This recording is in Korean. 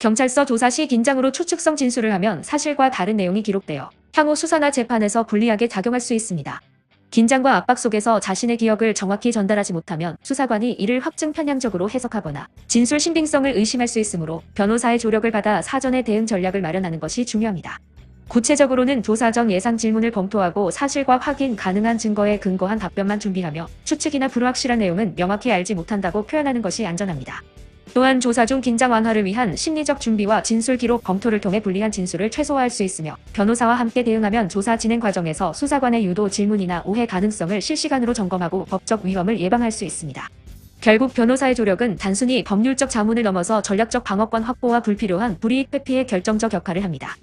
경찰서 조사 시 긴장으로 추측성 진술을 하면 사실과 다른 내용이 기록되어 향후 수사나 재판에서 불리하게 작용할 수 있습니다. 긴장과 압박 속에서 자신의 기억을 정확히 전달하지 못하면 수사관이 이를 확증 편향적으로 해석하거나 진술 신빙성을 의심할 수 있으므로 변호사의 조력을 받아 사전에 대응 전략을 마련하는 것이 중요합니다. 구체적으로는 조사 전 예상 질문을 검토하고 사실과 확인 가능한 증거에 근거한 답변만 준비하며 추측이나 불확실한 내용은 명확히 알지 못한다고 표현하는 것이 안전합니다. 또한 조사 중 긴장 완화를 위한 심리적 준비와 진술 기록 검토를 통해 불리한 진술을 최소화할 수 있으며 변호사와 함께 대응하면 조사 진행 과정에서 수사관의 유도 질문이나 오해 가능성을 실시간으로 점검하고 법적 위험을 예방할 수 있습니다. 결국 변호사의 조력은 단순히 법률적 자문을 넘어서 전략적 방어권 확보와 불필요한 불이익 회피에 결정적 역할을 합니다.